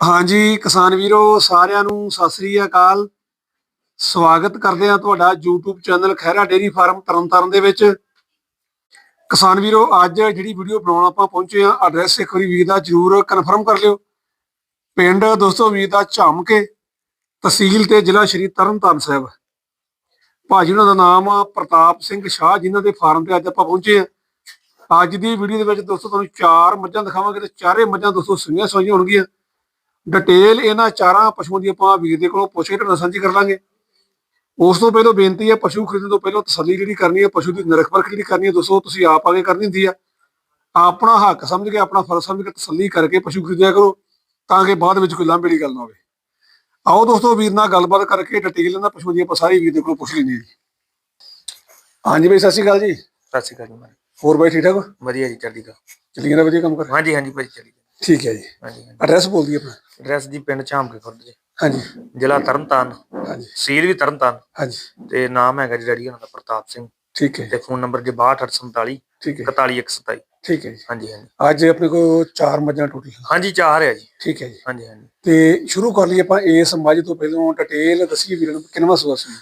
ਹਾਂਜੀ, ਕਿਸਾਨ ਵੀਰੋ, ਸਾਰਿਆਂ ਨੂੰ ਸਤਿ ਸ੍ਰੀ ਅਕਾਲ। ਸਵਾਗਤ ਕਰਦੇ ਹਾਂ ਤੁਹਾਡਾ YouTube channel Khaira dairy farm Tarn Taran ਦੇ ਵਿੱਚ। ਕਿਸਾਨ ਵੀਰੋ, ਅੱਜ ਜਿਹੜੀ ਵੀਡੀਓ ਬਣਾਉਣ ਆਪਾਂ ਪਹੁੰਚੇ ਆ ਐਡਰੈਸ ਇੱਕ ਵਾਰੀ ਵੀਰ ਦਾ ਜਰੂਰ ਕਨਫਰਮ ਕਰ ਲਿਓ। ਪਿੰਡ ਦੋਸਤੋ, ਵੀਰ ਦਾ ਝਾਮਕੇ, ਤਹਿਸੀਲ ਤੇ ਜ਼ਿਲ੍ਹਾ ਸ਼੍ਰੀ ਤਰਨਤਾਰਨ ਸਾਹਿਬ। ਭਾਜੀ ਉਹਨਾਂ ਦਾ ਨਾਮ ਆ ਪ੍ਰਤਾਪ ਸਿੰਘ ਸ਼ਾਹ, ਜਿਨ੍ਹਾਂ ਦੇ ਫਾਰਮ ਤੇ ਅੱਜ ਆਪਾਂ ਪਹੁੰਚੇ ਆ ਅੱਜ ਦੀ ਵੀਡੀਓ ਦੇ ਵਿੱਚ ਦੋਸਤੋ, ਤੁਹਾਨੂੰ ਚਾਰ ਮੱਝਾਂ ਦਿਖਾਵਾਂਗੇ ਤੇ ਚਾਰੇ ਮੱਝਾਂ ਦੋਸਤੋ, ਸੁਈਆਂ ਸੋਈਆਂ ਹੋਣਗੀਆਂ। ਡਿਟੇਲ ਇਹਨਾਂ ਚਾਰਾਂ ਪਸ਼ੂਆਂ ਦੀ ਆਪਾਂ ਵੀਰ ਦੇ ਕੋਲੋਂ ਪੁੱਛ ਕੇ ਤੁਹਾਡੇ ਨਾਲ ਸਾਂਝੀ ਕਰ ਲਾਂਗੇ। ਉਸ ਤੋਂ ਪਹਿਲਾਂ ਬੇਨਤੀ ਹੈ ਪਸ਼ੂ ਖਰੀਦਣ ਤੋਂ ਪਹਿਲਾਂ ਤਸੱਲੀ ਜਿਹੜੀ ਕਰਨੀ ਹੈ ਪਸ਼ੂ ਦੀ ਨਿਰਖ ਪਰਖ ਜਿਹੜੀ ਕਰਨੀ ਹੈ ਦੋਸਤੋ ਤੁਸੀਂ ਆਪ ਆਗੇ ਕਰਨੀ ਹੁੰਦੀ ਆ। ਆਪਣਾ ਹੱਕ ਸਮਝ ਕੇ ਆਪਣਾ ਫਰਜ਼ ਸਮਝ ਕੇ ਤਸੱਲੀ ਕਰਕੇ ਪਸ਼ੂ ਖਰੀਦਿਆ ਕਰੋ ਤਾਂ ਕਿ ਬਾਅਦ ਵਿੱਚ ਕੋਈ ਲਾਂਭੇ ਦੀ ਗੱਲ ਨਾ ਹੋਵੇ। ਆਓ ਦੋਸਤੋ ਵੀਰ ਨਾਲ ਗੱਲਬਾਤ ਕਰਕੇ ਡਿਟੇਲ ਇਹਨਾਂ ਪਸ਼ੂਆਂ ਦੀ ਆਪਾਂ ਸਾਰੀ ਵੀਰ ਦੇ ਕੋਲੋਂ ਪੁੱਛ ਲੈਂਦੇ ਹਾਂ। ਜੀ ਹਾਂਜੀ ਬਈ ਸਤਿ ਸ਼੍ਰੀ ਅਕਾਲ ਜੀ। ਸਤਿ ਸ਼੍ਰੀ ਅਕਾਲ ਜੀ ਹੋਰ ਬਾਈ ਠੀਕ ਠਾਕ? ਵਧੀਆ ਜੀ ਚੜ੍ਹਦੀ ਕਲਾ ਚੱਲੀ ਜਾਂਦਾ ਵਧੀਆ ਕੰਮ ਕਰ। ਹਾਂਜੀ ਹਾਂਜੀ ਭਾਈ ਚੜੀ ਠੀਕ ਹੈ ਜੀ। ਹਾਂਜੀ ਹਾਂਜੀ। ਐਡਰੈਸ ਬੋਲ ਦਈਏ ਆਪਣਾ? ਐਡਰੈਸ ਜੀ ਪਿੰਡ ਝਾਮਕੇ ਖੁਰਦ ਜੀ। ਹਾਂਜੀ। ਜ਼ਿਲ੍ਹਾ ਤਰਨਤਾਰਨ। ਹਾਂਜੀ। ਸੀਲ ਵੀ ਤਰਨਤਾਰਨ। ਹਾਂਜੀ। ਤੇ ਨਾਮ ਹੈਗਾ ਜੀ ਡੈਡੀ ਉਹਨਾਂ ਦਾ ਪ੍ਰਤਾਪ ਸਿੰਘ। ਠੀਕ ਹੈ ਤੇ ਫੋਨ ਨੰਬਰ ਜੀ 6247 ਠੀਕ ਹੈ। 41127 ਠੀਕ ਹੈ ਜੀ। ਹਾਂਜੀ ਹਾਂਜੀ। ਅੱਜ ਆਪਣੇ ਕੋਲ ਚਾਰ ਮੱਝਾਂ ਟੋਟਲ ਹਾਂਜੀ ਚਾਰ ਹੈ ਜੀ। ਠੀਕ ਹੈ ਜੀ। ਹਾਂਜੀ ਹਾਂਜੀ। ਤੇ ਸ਼ੁਰੂ ਕਰ ਲਈਏ ਆਪਾਂ ਇਸ ਮੱਝ ਤੋਂ ਪਹਿਲਾਂ ਡਿਟੇਲ ਦੱਸੀਏ ਵੀਰਾਂ ਨੂੰ ਕਿੰਨਵਾ ਸੂਆ ਸੀ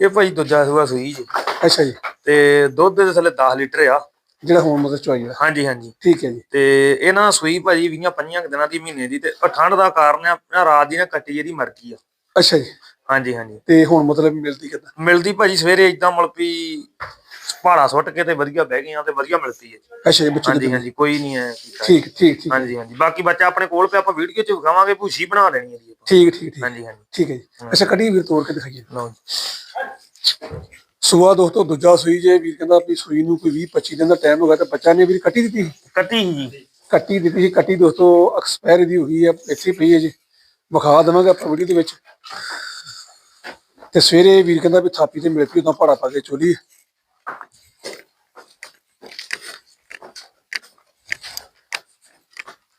ਇਹ ਭਾਈ ਦੂਜਾ ਸੂਆ ਸੂਈ ਜੀ। ਅੱਛਾ ਜੀ। ਤੇ ਦੁੱਧ ਦੇ ਥੱਲੇ 10 ਲੀਟਰ ਆ। ਜਿਹੜਾ ਹੁਣ ਮਤਲਬ ਚੁਆਈ ਦਾ ਹਾਂਜੀ ਹਾਂਜੀ। ਠੀਕ ਹੈ ਜੀ। ਤੇ ਇਹ ਨਾ ਸੂਈ ਭਾਜੀ 20 25 ਦਿਨਾਂ ਦੀ ਮਹੀਨੇ ਦੀ ਤੇ ਠੰਡ ਦਾ ਕਾਰਨ ਆ ਰਾਤ ਦੀ ਨਾ ਕੱਟੀ ਇਹਦੀ ਮਰ ਗਈ ਆ। ਅੱਛਾ ਜੀ। ਹਾਂਜੀ ਹਾਂਜੀ। ਤੇ ਹੁਣ ਮਤਲਬ ਮਿਲਦੀ ਕਿੱਦਾਂ? ਮਿਲਦੀ ਭਾਜੀ ਸਵੇਰੇ ਇਦਾਂ ਵੀ ਪਹਾੜਾ ਸੁੱਟ ਕੇ ਤੇ ਵਧੀਆ ਬਹਿ ਗਈਆਂ ਤੇ ਵਧੀਆ ਮਿਲਦੀ ਹੈ ਅੱਛਾ ਜੀ ਬੱਚੇ ਹਾਂਜੀ ਹਾਂਜੀ ਕੋਈ ਨਹੀਂ ਹੈ। ਠੀਕ ਠੀਕ। ਠੀਕ ਹਾਂਜੀ ਹਾਂਜੀ। ਬਾਕੀ ਬੱਚਾ ਆਪਣੇ ਕੋਲ ਪਿਆ ਆਪਾਂ ਵੀਡੀਓ 'ਚ ਵਿਖਾਵਾਂਗੇ ਭੂਸੀ ਬਣਾ ਦੇਣੀ ਹੈ ਜੀ। ਠੀਕ ਠੀਕ ਠੀਕ। ਹਾਂਜੀ ਹਾਂਜੀ। ਠੀਕ ਹੈ ਜੀ। ਅੱਛਾ ਕੱਢੀ ਵੀਰ ਤੋੜ ਕੇ ਦਿਖਾਈਏ। ਲਓ ਜੀ। ਸੂਆ ਦੋਸਤੋ ਦੂਜਾ ਸੂਈ ਜੇ ਵੀਰ ਕਹਿੰਦਾ ਵੀ ਸੂਈ ਨੂੰ ਕੋਈ 20 25 ਦਿਨ ਦਾ ਟਾਈਮ ਹੋ ਗਿਆ ਤੇ ਬੱਚਾ ਨੇ ਵੀਰ ਕੱਟੀ ਦਿੱਤੀ ਕੱਟੀ ਸੀ ਜੀ। ਕੱਟੀ ਦਿੱਤੀ ਸੀ ਕੱਟੀ ਦੋਸਤੋ ਐਕਸਪਾਇਰ ਦੀ ਹੈ ਇੱਥੇ ਪਈ ਹੈ ਜੀ। ਵਿਖਾ ਦੇਵਾਂਗੇ ਆਪਾਂ ਵੀਡੀਓ ਦੇ ਵਿੱਚ। ਤੇ ਸਵੇਰੇ ਵੀਰ ਕਹਿੰਦਾ ਵੀ ਥਾਪੀ ਤੇ ਮਿਲ ਪਈ ਉਦੋਂ ਪਹਾੜਾ ਪਾ ਕੇ ਚੋਲੀ।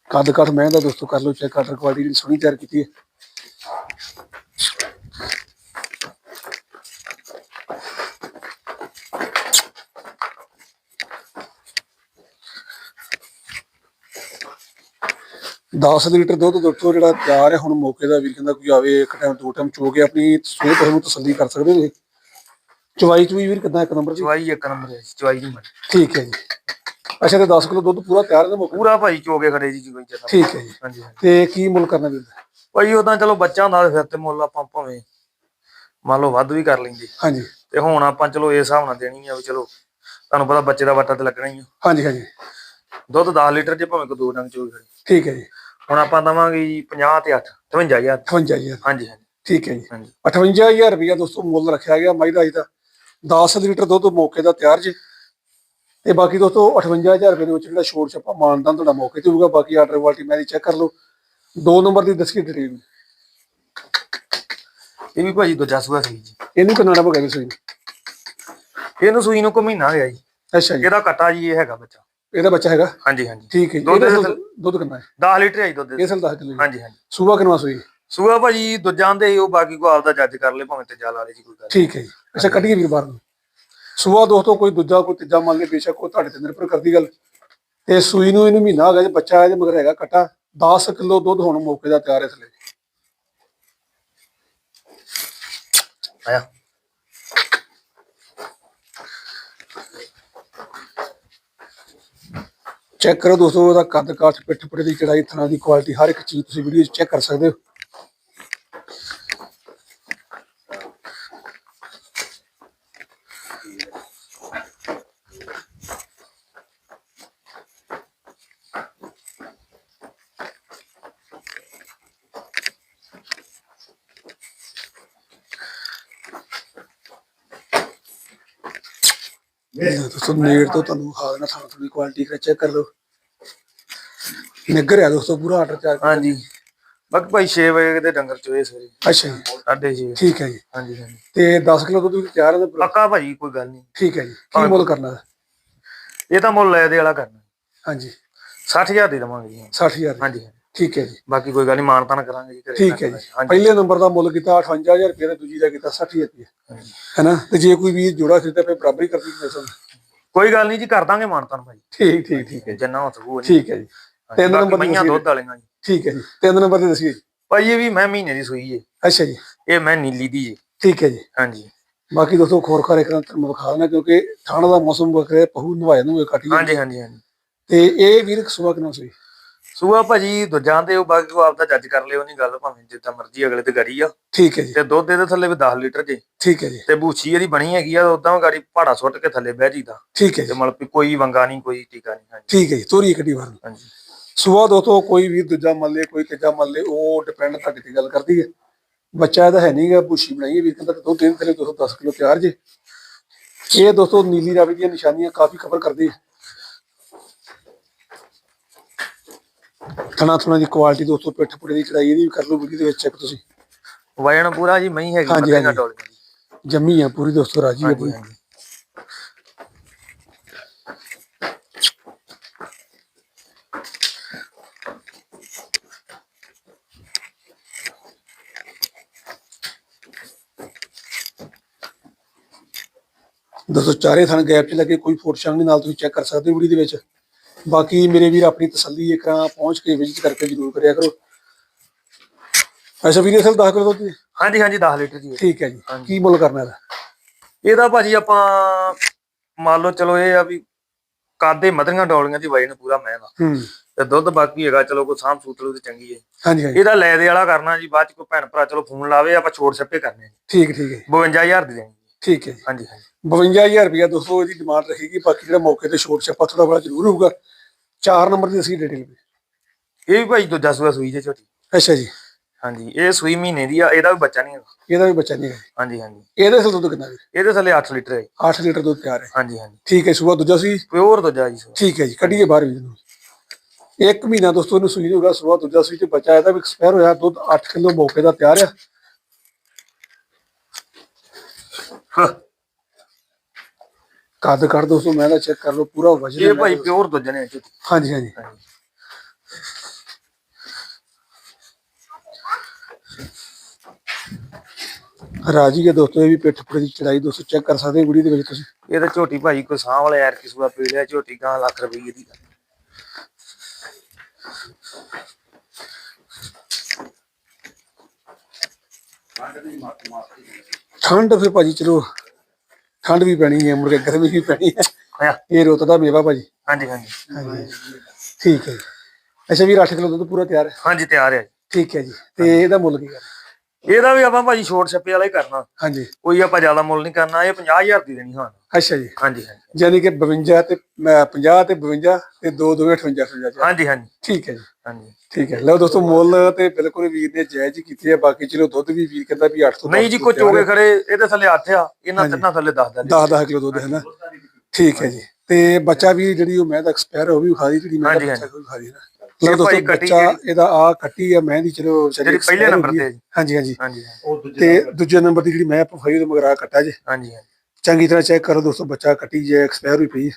ਕੱਦ ਕੱਦ ਮੈਂ ਦਾ ਦੋਸਤੋ ਕਰ ਲਓ ਚੈੱਕ ਕਟਰ ਕੁਆਲਿਟੀ ਦੀ ਸੋਹਣੀ ਤਿਆਰ ਕੀਤੀ ਹੈ। ਦਸ ਲੀਟਰ ਦੁੱਧ ਦੋਸਤੋ ਜਿਹੜਾ ਤਿਆਰ ਹੈ ਹੁਣ ਮੌਕੇ ਦਾ ਵੀਰ ਕਹਿੰਦਾ ਕੋਈ ਆਵੇ ਇੱਕ ਟਾਈਮ ਦੋ ਟਾਈਮ ਚੋ ਕੇ ਆਪਣੀ ਸਵੇਰ ਤੋਂ ਨੂੰ ਤਸੱਲੀ ਕਰ ਸਕਦੇ ਹੋ ਚਵਾਈ ਚੁਈ ਵੀਰ ਕਿਦਾਂ ਇੱਕ ਨੰਬਰ ਜੀ ਚਵਾਈ ਇੱਕ ਨੰਬਰ ਹੈ ਜੀ, ਚਵਾਈ ਨਹੀਂ ਮਰ ਠੀਕ ਹੈ ਜੀ। ਅੱਛਾ ਤੇ 10 ਕਿਲੋ ਦੁੱਧ ਪੂਰਾ ਤਿਆਰ ਹੈ ਨਾ ਮੌਕੇ ਪੂਰਾ ਭਾਈ ਚੋਗੇ ਖੜੇ ਜੀ ਕੋਈ ਚੱਕਰ ਨਹੀਂ। ਠੀਕ ਹੈ ਜੀ। ਹਾਂਜੀ ਹਾਂਜੀ। ਤੇ ਕੀ ਮੁੱਲ ਕਰਨਾ ਵੀਰ? ਦਾ? ਭਾਈ ਉਦਾਂ ਚਲੋ ਬੱਚਾ ਹੁੰਦਾ ਤੇ ਫਿਰ ਤੇ ਮੁੱਲ ਆਪਾਂ ਭਾਵੇਂ ਮੰਨ ਲਓ ਵੱਧ ਵੀ ਕਰ ਲੈਂਦੇ। ਹਾਂਜੀ। ਤੇ ਹੁਣ ਆਪਾਂ ਚਲੋ ਇਸ ਹਿਸਾਬ ਨਾਲ ਦੇਣੀ ਆ ਵੀ ਚਲੋ ਤੁਹਾਨੂੰ ਪਤਾ ਬੱਚੇ ਦਾ ਵਾਟਾ ਤੇ ਲੱਗਣਾ ਹੀ ਆ। ਹਾਂਜੀ ਹਾਂਜੀ। ਦੁੱਧ 10 ਲੀਟਰ ਜੇ ਭਾਵੇਂ ਕੋ ਦੋ ਡੰਗ ਚੋਗੇ ਖੜੇ। ਠੀਕ ਹੈ ਜੀ। ਹੁਣ ਆਪਾਂ ਦਵਾਂਗੇ ਜੀ 50 ਤੇ 8 58000 58000 ਹਾਂਜੀ ਹਾਂਜੀ। ਠੀਕ ਹੈ ਜੀ। ਹਾਂਜੀ। 58000 ਰੁਪਇਆ ਦੋਸਤੋ ਮੁੱਲ ਰੱਖਿਆ ਗਿਆ ਮਾਈ ਦਾ ਅੱਜ ਦਾ 10 ਲੀਟਰ ਦੁੱਧ ਮੌਕੇ ਦਾ ਤਿਆਰ ਜੇ। ਤੇ ਬਾਕੀ ਦੋਸਤੋ 58000 ਰੁਪਏ ਦੇ ਵਿੱਚ ਜਿਹੜਾ ਛੋਟ ਛੱਪਾ ਮਾਨਦਾਨ ਤੁਹਾਡਾ ਮੌਕੇ ਤੇ ਹੋਊਗਾ। ਬਾਕੀ ਆਰਡਰ ਕੁਆਲਿਟੀ ਮੈਰੀ ਚੈੱਕ ਕਰ ਲਓ ਦੋ ਨੰਬਰ ਦੀ ਦੱਸੀ ਡਿਟੇਲ ਇਹ ਵੀ ਭਾਜੀ ਦੂਜਾ ਸੂਆ ਸੀ ਜੀ। ਇਹਨੂੰ ਕਿੰਨਾ ਨੰਬਰ ਕਹਿੰਦੇ ਸੋਈ ਇਹਨੂੰ ਸੂਈ ਨੂੰ ਕੋ ਮਹੀਨਾ ਗਿਆ ਜੀ। ਅੱਛਾ ਜੀ। ਇਹਦਾ ਕੱਟਾ ਜੀ ਇਹ ਹੈਗਾ ਬੱਚਾ। ਇਹਦਾ ਬੱਚਾ ਹੈਗਾ? ਹਾਂਜੀ ਹਾਂਜੀ। ਠੀਕ ਹੈ ਜੀ। ਦੁੱਧ ਇਹਦਾ ਦੁੱਧ ਕਿੰਨਾ ਹੈ? 10 ਲੀਟਰ ਹੈ ਜੀ ਦੁੱਧ ਇਹ ਸਾਲ 10 ਕਿਲੋ ਹਾਂਜੀ ਹਾਂਜੀ। ਸੂਬਾ ਕਿੰਨਾ ਸੂਈ? ਸੂਆ ਭਾਜੀ ਦੂਜਾ ਦੇ ਉਹ ਬਾਕੀ ਕੋ ਆਪਦਾ ਜੱਜ ਕਰ ਲੈ ਭਾਵੇਂ ਤੇ ਜਾ ਲਾ ਲੈ ਜੀ ਕੋਈ ਗੱਲ ਠੀਕ ਹੈ ਜੀ। ਅੱਛਾ ਕੱਢੀਏ ਵੀਰ ਬਾਹਰ ਨੂੰ। ਸੂਆ ਦੋਸਤੋ ਕੋਈ ਦੂਜਾ ਕੋਈ ਤੀਜਾ ਮੰਨ ਲੈ ਬੇਸ਼ੱਕ ਉਹ ਤੁਹਾਡੇ ਤੇ ਨਿਰਭਰ ਕਰਦੀ ਗੱਲ। ਤੇ ਸੂਈ ਨੂੰ ਇਹਨੂੰ ਮਹੀਨਾ ਹੋ ਗਿਆ ਜੇ ਬੱਚਾ ਇਹਦੇ ਮਗਰ ਹੈਗਾ ਕਟਾ। 10 ਕਿਲੋ ਦੁੱਧ ਹੁਣ ਮੌਕੇ ਦਾ ਤਿਆਰ ਹੈ ਥਲੇ ਆਇਆ। ਚੈੱਕ ਕਰੋ ਦੋਸਤੋ, ਉਹਦਾ ਕੱਦ ਕਾਠ ਪਿੱਠ ਪੁੜੇ ਦੀ ਚੜਾਈ ਥਣਾ ਦੀ ਕੁਆਲਿਟੀ ਹਰ ਇੱਕ ਚੀਜ਼ ਤੁਸੀਂ ਵੀਡੀਓ 'ਚ ਚੈੱਕ ਕਰ ਸਕਦੇ ਹੋ। ਦੋਸਤੋ ਨੇੜ ਤੋਂ ਤੁਹਾਨੂੰ ਖਾ ਦੇਣਾ ਥਾਂ ਥੋੜੀ ਕੁਆਲਿਟੀ ਕਰ ਚੈੱਕ ਕਰ ਲਓ। ਨਿੱਗਰ ਹੈ ਦੋਸਤੋ ਪੂਰਾ ਆਰਡਰ ਤਿਆਰ ਹਾਂਜੀ। ਬਾਕੀ ਭਾਈ 6 ਵਜੇ ਦੇ ਡੰਗਰ ਚੋਏ ਸਵੇਰੇ। ਅੱਛਾ ਜੀ। 6:30 ਠੀਕ ਹੈ ਜੀ। ਹਾਂਜੀ ਹਾਂਜੀ। ਤੇ 10 ਕਿਲੋ ਦੁੱਧ ਵੀ ਤਿਆਰ ਹੈ ਇਹਦੇ ਉੱਪਰ? ਪੱਕਾ ਭਾਜੀ ਕੋਈ ਗੱਲ ਨਹੀਂ। ਠੀਕ ਹੈ ਜੀ। ਕੀ ਮੁੱਲ ਕਰਨਾ? ਹੈ? ਇਹ ਤਾਂ ਮੁੱਲ ਲੈ ਦੇ ਵਾਲਾ ਕਰਨਾ। ਹਾਂਜੀ। 60000 ਦੇ ਦਵਾਂਗੇ ਜੀ। 60000 ਹਾਂਜੀ ਹਾਂਜੀ। ਠੀਕ ਹੈ ਜੀ। ਬਾਕੀ ਕੋਈ ਗੱਲ ਨਹੀਂ ਮਾਨਤਾ ਨਾ ਕਰਾਂਗੇ ਜੀ ਘਰੇ ਠੀਕ ਹੈ ਜੀ। ਹਾਂਜੀ। ਪਹਿਲੇ ਨੰਬਰ ਦਾ ਮੁੱਲ ਕੀਤਾ 58000 ਰੁਪਏ ਤੇ ਦੂਜੀ ਦਾ ਕੀਤਾ 60000 ਰੁਪਏ। ਹੈਨਾ ਤੇ ਜੇ ਕੋਈ ਵੀ ਜੋੜਾ ਖਰੀਦਦਾ ਫਿਰ ਬਰਾਬਰੀ ਕਰਦੀ ਹੈ ਸਭ ਕੋਈ ਗੱਲ ਨਹੀਂ ਜੀ ਕਰ ਦਾਂਗੇ ਮਾਨਤਾ ਨੂੰ ਭਾਈ। ਠੀਕ ਠੀਕ ਠੀਕ ਹੈ ਜਿੰਨਾ ਹੋ ਸਕੂ ਠੀਕ ਹੈ ਜੀ। ਤਿੰਨ ਨੰਬਰ ਦੀ ਮਈਆਂ ਦੁੱਧ ਵਾਲੀਆਂ ਜੀ। ਠੀਕ ਹੈ ਜੀ। ਤਿੰਨ ਨੰਬਰ ਤੇ ਦੱਸੀਏ ਜੀ ਭਾਜੀ ਇਹ ਵੀ ਮੈਂ ਮਹੀਨੇ ਦੀ ਸੂਈ ਜੇ ਅੱਛਾ ਜੀ। ਇਹ ਮੈਂ ਨੀਲੀ ਦੀ ਜੇ ਠੀਕ ਹੈ ਜੀ। ਹਾਂਜੀ। ਬਾਕੀ ਦੋਸਤੋ ਖੋਰ ਖਾਰ ਇੱਕ ਤੁਹਾਨੂੰ ਵਿਖਾ ਦੇਣਾ ਕਿਉਂਕਿ ਠੰਡ ਦਾ ਮੌਸਮ ਵਕ ਰਿਹਾ ਪਹੂ ਨਵਾਇਆ ਨੂੰ ਕੱਟੀ ਹਾਂਜੀ ਹਾਂਜੀ ਹਾਂਜੀ। ਤੇ ਇਹ ਵੀਰ ਸੁਬਾ ਕਿਨੋਂ ਸੀ ਸੂਆ ਭਾਜੀ ਦੂਜਾਂ ਤੇ ਉਹ ਬਾਕੀ ਕੋ ਆਪਦਾ ਜੱਜ ਕਰ ਲਿਓ ਨਹੀਂ ਗੱਲ ਭਾਵੇਂ ਜਿੱਦਾਂ ਮਰਜ਼ੀ ਅਗਲੇ ਤੇ ਗਰੀ ਆ। ਠੀਕ ਹੈ ਜੀ। ਤੇ ਦੁੱਧ ਇਹਦੇ ਥੱਲੇ ਵੀ 10 ਲੀਟਰ ਜੇ। ਠੀਕ ਹੈ ਜੀ। ਤੇ ਬੂਛੀ ਇਹਦੀ ਬਣੀ ਹੈਗੀ ਆ ਉਦਾਂ ਗਾੜੀ ਪਹਾੜਾ ਸੁੱਟ ਕੇ ਥੱਲੇ ਬਹਿ ਜੀਦਾ ਠੀਕ ਹੈ ਤੇ ਜੀ। ਮਤਲਬ ਵੀ ਕੋਈ ਵੰਗਾ ਨਹੀਂ ਕੋਈ ਟੀਕਾ ਨਹੀਂ ਹਾਂਜੀ। ਠੀਕ ਹੈ ਜੀ ਤੋਰੀ ਕੱਟੀ ਵਾਰ ਹਾਂਜੀ। ਸੁਬਾ ਦੋਸਤੋ ਕੋਈ ਵੀ ਦੂਜਾ ਮੰਨ ਲੇ ਕੋਈ ਤੀਜਾ ਮੰਨ ਲੇ ਉਹ ਡਿਪੈਂਡ ਤੁਹਾਡੇ ਤੇ ਗੱਲ ਕਰਦੀ ਹੈ। ਬੱਚਾ ਇਹਦਾ ਹੈ ਨਹੀਂਗਾ ਬੁਸ਼ੀ ਬਣਾਈ ਹੈ ਵੀਰ ਕਹਿੰਦਾ ਦੋ ਤਿੰਨ ਥਲੇ 210 ਕਿਲੋ ਤਿਆਰ ਜੇ। ਇਹ ਦੋਸਤੋ ਨੀਲੀ ਰਾਵੀ ਦੀਆਂ ਨਿਸ਼ਾਨੀਆਂ ਕਾਫੀ ਕਵਰ ਕਰਦੀ ਹੈ। ਥਣਾ ਥਣਾ ਦੀ ਕੁਆਲਿਟੀ ਦੋਸਤੋ ਪਿੱਠ ਪੁੜੇ ਦੀ ਚੜਾਈ ਇਹਦੀ ਵੀ ਕਰ ਲਓ ਵੀਡੀਓ ਦੇ ਵਿੱਚ ਚੈੱਕ ਤੁਸੀਂ। ਵਜਨ ਪੂਰਾ ਜੀ ਮਹੀਂ ਹੈਗੀ ਹਾਂਜੀ, ਮੱਧੀਆਂ ਹਾਂਜੀ। ਜੰਮੀ ਆ ਪੂਰੀ ਦੋਸਤੋ ਰਾਜੀ ਹੈ ਪੂਰੀ। ਦੋਸਤੋ ਚਾਰੇ ਥਣ ਗੈਪ 'ਚ ਲੱਗੇ ਕੋਈ ਫੋਟ ਨਾਲ ਤੁਸੀਂ ਚੈੱਕ ਕਰ ਸਕਦੇ ਹੋ ਵੀਡੀਓ ਦੇ ਵਿੱਚ। ਬਾਕੀ ਮੇਰੇ ਵੀਰ ਆਪਣੀ ਤਸੱਲੀ ਇੱਕ ਪਹੁੰਚ ਕੇ ਵਿਜ਼ਿਟ ਕਰਕੇ ਜ਼ਰੂਰ ਕਰਿਆ ਕਰੋ। ਅੱਛਾ ਵੀਰੇ ਸਰ 10 ਕਿਲੋ ਦੁੱਧ। ਹਾਂਜੀ ਹਾਂਜੀ 10 ਲੀਟਰ ਜੀ। ਠੀਕ ਹੈ ਜੀ। ਕੀ ਮੁੱਲ ਕਰਨਾ ਇਹਦਾ? ਇਹਦਾ ਭਾਜੀ ਆਪਾਂ ਮੰਨ ਲਓ ਚਲੋ ਇਹ ਆ ਵੀ ਕਾਦੇ ਮਧਰੀਆਂ ਡੋਲੀਆਂ ਦੀ ਵਜਨ ਪੂਰਾ ਮਹਿੰਗਾ ਹੂੰ। ਤੇ ਦੁੱਧ ਬਾਕੀ ਹੈਗਾ ਚਲੋ ਕੋਈ ਸਾਂਭ ਸੂਤਲੂ ਤੇ ਚੰਗੀ ਹੈ। ਹਾਂਜੀ ਹਾਂਜੀ। ਇਹਦਾ ਲੈ ਦੇ ਵਾਲਾ ਕਰਨਾ ਜੀ ਬਾਅਦ ਚ ਕੋਈ ਭੈਣ ਭਰਾ ਚਲੋ ਫੋਨ ਲਾਵੇ ਆਪਾਂ ਛੋੜ ਛੱਪੇ ਕਰਨੇ। ਠੀਕ ਠੀਕ ਹੈ। 52000 ਦੀ ਦੇਣੀ। ਠੀਕ ਹੈ ਹਾਂਜੀ ਹਾਂਜੀ। 52000 ਰੁਪਇਆ ਦੋਸਤੋ ਇਹਦੀ ਡਿਮਾਂਡ ਰਹੇਗੀ ਬਾਕੀ ਜਿਹੜਾ ਮੌਕੇ ਤੇ ਛੋਟ ਛੱਪਾ ਥੋੜਾ ਬੜਾ ਜ਼ਰੂਰ ਹੋਊਗਾ। 4 ਨੰਬਰ ਦੀ ਅਸੀਂ ਡਿਟੇਲ ਇਹ ਵੀ ਭਾਈ ਦੂਜਾ ਸੂਆ ਸੂਈ ਜੇ ਝੋਟੀ। ਅੱਛਾ ਜੀ। ਹਾਂਜੀ ਇਹ ਸੂਈ ਮਹੀਨੇ ਦੀ ਆ ਇਹਦਾ ਵੀ ਬੱਚਾ ਨਹੀਂ ਹੈਗਾ। ਇਹਦਾ ਵੀ ਬੱਚਾ ਨਹੀਂ ਹੈ ਹਾਂਜੀ ਹਾਂਜੀ। ਇਹਦੇ ਸਿਰ ਦੁੱਧ ਕਿੰਨਾ ਵੀ ਇਹਦੇ ਥੱਲੇ 8 ਲੀਟਰ ਹੈ। 8 ਲੀਟਰ ਦੁੱਧ ਤਿਆਰ ਹੈ। ਹਾਂਜੀ ਹਾਂਜੀ। ਠੀਕ ਹੈ ਸੁਬਾ ਦੂਜਾ ਸੀ? ਪਿਓਰ ਦੂਜਾ ਜੀ ਸੂਆ। ਠੀਕ ਹੈ ਜੀ ਕੱਢੀਏ ਬਾਹਰ ਵੀ ਇਹਨੂੰ। ਇੱਕ ਮਹੀਨਾ ਦੋਸਤੋ ਇਹਨੂੰ ਸੂਈ ਹੋਗਾ ਸੁਬਾ ਦੂਜਾ ਸੂਈ ਤੇ ਬੱਚਾ ਇਹਦਾ ਵੀ ਐਕਸਪਾਇਰ ਹੋਇਆ ਦੁੱਧ 8 ਕਿਲੋ ਮੌਕੇ ਦਾ ਤਿਆਰ ਆ। ਕੱਦ ਕਰ ਦੋਸਤੋ ਮੈਂ ਤਾਂ ਚੈੱਕ ਕਰ ਲਓ ਪੂਰਾ ਵਜਨ ਇਹ ਭਾਈ ਪਿਓਰ ਦੂਜੇ ਨੇ ਝੋਟੀ ਹਾਂਜੀ ਹਾਂਜੀ। ਰਾਜੀ ਹੈ ਦੋਸਤੋ ਇਹ ਵੀ ਪਿੱਠ ਪੁੜੇ ਦੀ ਚੜਾਈ ਦੋਸਤੋ ਚੈੱਕ ਕਰ ਸਕਦੇ ਹੋ ਵੀਡੀਓ ਦੇ ਵਿੱਚ ਤੁਸੀਂ। ਇਹ ਤਾਂ ਝੋਟੀ ਭਾਈ ਕੋਈ ਸਾਹ ਵਾਲੇ ਯਾਰ ਕਿਸੂਆ ਪੀ ਲਿਆ ਝੋਟੀ ਗਾਂ ਲੱਖ ਰੁਪਏ ਦੀ। ਠੰਡ ਫਿਰ ਭਾਜੀ ਚਲੋ। ਠੰਡ ਵੀ ਪੈਣੀ ਹੈ ਮੁੜ ਕੇ ਗਰਮੀ ਵੀ ਪੈਣੀ ਹੈ। ਇਹ ਰੁੱਤ ਦਾ ਮੇਵਾ ਭਾਜੀ। ਹਾਂਜੀ ਹਾਂਜੀ। ਹਾਂਜੀ। ਠੀਕ ਹੈ। ਅੱਛਾ ਵੀਰ 8 ਕਿਲੋ ਦੁੱਧ ਪੂਰਾ ਤਿਆਰ ਹੈ? ਹਾਂਜੀ ਤਿਆਰ ਹੈ। ਠੀਕ ਹੈ ਜੀ। ਤੇ ਇਹਦਾ ਮੁੱਲ ਕੀ ਹੈ? ਇਹਦਾ ਵੀ ਆਪਾਂ ਭਾਜੀ ਛੋਟ ਛੱਪੇ ਵਾਲਾ ਹੀ ਕਰਨਾ। ਹਾਂਜੀ। ਕੋਈ ਆਪਾਂ ਜ਼ਿਆਦਾ ਮੁੱਲ ਨਹੀਂ ਕਰਨਾ ਇਹ 50000 ਦੀ ਦੇਣੀ ਹਾਂ। ਅੱਛਾ ਜੀ। ਹਾਂਜੀ ਹਾਂਜੀ। ਯਾਨੀ ਕਿ 52 ਤੇ ਅਹ 50 ਤੇ 52 ਤੇ 2 2 58 58 ਹਾਂਜੀ ਹਾਂਜੀ। ਠੀਕ ਹੈ ਜੀ। ਹਾਂਜੀ। ਠੀਕ ਹੈ। ਲਓ ਦੋਸਤੋ ਮੁੱਲ ਤੇ ਬਿਲਕੁਲ ਵੀਰ ਨੇ ਜਾਇਜ਼ ਹੀ ਕੀਤੀ ਹੈ ਬਾਕੀ ਚਲੋ ਦੁੱਧ ਵੀ ਵੀਰ ਕਹਿੰਦਾ ਵੀ 8 ਤੋਂ ਨਹੀਂ ਜੀ ਕੋਈ ਚੋਗੇ ਖੜੇ ਇਹਦੇ ਥੱਲੇ 8 ਆ। ਇਹਨਾਂ ਤਿੰਨਾਂ ਥੱਲੇ 10 ਦਾ 10 10 ਕਿਲੋ ਦੁੱਧ ਹੈ ਨਾ। ਠੀਕ ਹੈ ਜੀ। ਤੇ ਬੱਚਾ ਵੀ ਜਿਹੜੀ ਉਹ ਮੈਂ ਦਾ ਐਕਸਪਾਇਰ ਉਹ ਵੀ ਖਾ ਦੀ ਜਿਹੜੀ ਮੈਂ ਦਾ ਹਾਂਜੀ, ਬੱਚਾ ਉਹ ਵੀ ਖਾ ਦੀ ਨਾ। ਲਓ ਇਹ ਦੋਸਤੋ ਭਾਈ ਕੱਟੀ ਬੱਚਾ ਇਹਦਾ ਆ ਕੱਟੀ ਆ ਮੈਂ ਦੀ ਚਲੋ ਵਿਚਾਰੀ ਜਿਹੜੀ ਪਹਿਲੇ expire ਹੋ ਨੰਬਰ ਗਈ ਤੇ ਹੈ। ਹੈ। ਜੀ। ਹਾਂਜੀ ਹਾਂਜੀ। ਹਾਂਜੀ ਤੇ ਦੂਜੇ ਨੰਬਰ ਦੀ ਜਿਹੜੀ ਮੈਂ ਆਪਾਂ ਫਾਈ ਉਹਦੇ ਮਗਰ ਕੱਟਾ ਜੇ। ਹਾਂਜੀ ਹਾਂਜੀ। ਚੰਗੀ ਤਰ੍ਹਾਂ ਚੈੱਕ ਕਰੋ ਦੋਸਤੋ ਬੱਚਾ ਕੱਟੀ ਜੇ ਐਕਸਪਾਇਰ ਹੋਈ ਪਈ।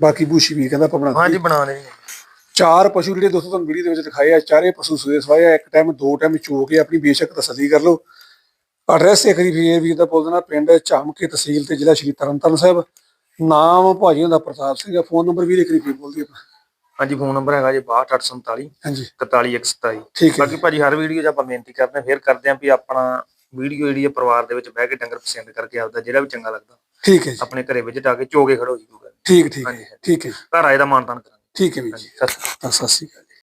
ਬਾਕੀ ਬੂਸ਼ੀ ਵੀ ਕਹਿੰਦਾ ਆਪਾਂ ਬਣਾ ਹਾਂਜੀ ਬਣਾ ਦੇ ਚਾਰ ਪਸ਼ੂ ਜਿਹੜੇ ਦੋਸਤੋ ਤੁਹਾਨੂੰ ਵੀਡੀਓ ਦੇ ਵਿੱਚ ਦਿਖਾਏ ਆ ਚਾਰੇ ਪਸ਼ੂ ਸੂਏ ਸਵਾਏ ਆ ਇੱਕ ਟਾਈਮ ਦੋ ਟਾਈਮ ਚੋ ਕੇ ਆਪਣੀ ਬੇਸ਼ੱਕ ਤਸੱਲੀ ਕਰ ਲਓ। ਐਡਰੈਸ ਇੱਕ ਵਾਰੀ ਫੇਰ ਵੀਰ ਦਾ ਬੋਲ ਦੇਣਾ ਪਿੰਡ ਝਾਮਕੇ ਤਹਿਸੀਲ ਤੇ ਜ਼ਿਲ੍ਹਾ ਸ਼੍ਰੀ ਤਰਨਤਾਰਨ ਸਾਹਿਬ। ਨਾਮ ਭਾਜੀ ਦਾ ਪ੍ਰਤਾਪ ਸਿੰਘ ਫੋਨ ਨੰਬਰ ਵੀਰ ਇੱਕ ਵਾਰੀ ਫੇਰ ਬੋਲਦੀ ਆਪਾਂ। ਹਾਂਜੀ ਫੋਨ ਨੰਬਰ ਹੈਗਾ ਜੀ 62847 ਹਾਂਜੀ। 41127 ਠੀਕ ਹੈ ਬਾਕੀ ਭਾਜੀ ਹਰ ਵੀਡੀਓ 'ਚ ਆਪਾਂ ਬੇਨਤੀ ਕਰਦੇ ਹਾਂ ਫੇਰ ਕਰਦੇ ਹਾਂ ਵੀ ਆਪਣਾ ਵੀਡੀਓ ਜਿਹੜੀ ਹੈ ਪਰਿਵਾਰ ਦੇ ਵਿੱਚ ਬਹਿ ਕੇ ਡੰਗਰ ਪਸੰਦ ਕਰਕੇ ਆਪਦਾ ਜਿਹੜਾ ਵੀ ਚੰਗਾ ਲੱਗਦਾ ਠੀਕ ਹੈ ਜੀ। ਆਪਣੇ ਘਰੇ ਵਿੱਚ ਆ ਕੇ ਚੋਗੇ ਖੜੋ ਜੀ ਕੋਈ ਗੱਲ ਨੀ। ਠੀਕ ਠੀਕ ਹੈ ਠੀਕ ਹੈ ਜੀ। ਘਰ ਆਏ ਦਾ ਮਾਨਤਾਨ ਕਰਾਂਗੇ। ਠੀਕ ਹੈ ਵੀਰ ਜੀ। ਸਤਿ ਸ਼੍ਰੀ ਅਕਾਲ। ਤਾਂ ਸਤਿ ਸ਼੍ਰੀ ਅਕਾਲ।